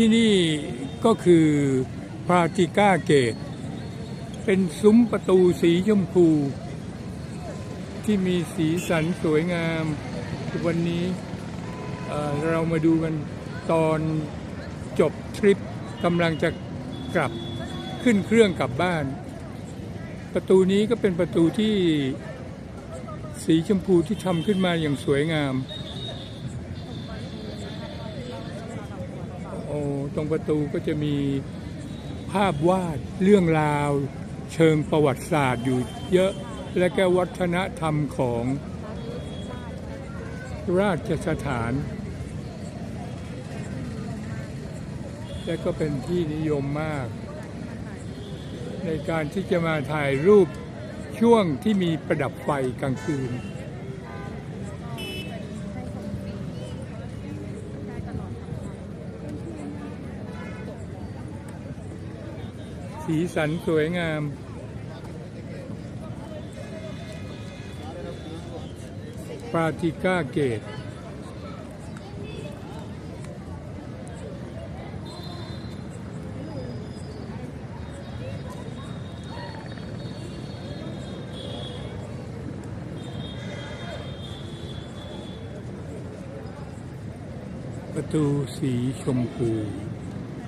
ที่นี่ก็คือพาติก้าเกต เป็นซุ้มประตูสีชมพู ที่มีสีสันสวยงาม วันนี้เเรามาดูกันตอนจบทริปกำลังจะกลับขึ้นเครื่องกลับบ้าน ประตูนี้ก็เป็นประตูที่สีชมพูที่ทำขึ้นมาอย่างสวยงาม โอ้ ตรงประตูก็จะมีภาพวาดเรื่องราว เชิงประวัติศาสตร์อยู่เยอะและก็วัฒนธรรมของราชสถาน และก็เป็นที่นิยมมาก ในการที่จะมาถ่ายรูปช่วงที่มีประดับไฟกลางคืน สีสันสวยงาม ปาติก้าเกต ประตูสีชมพู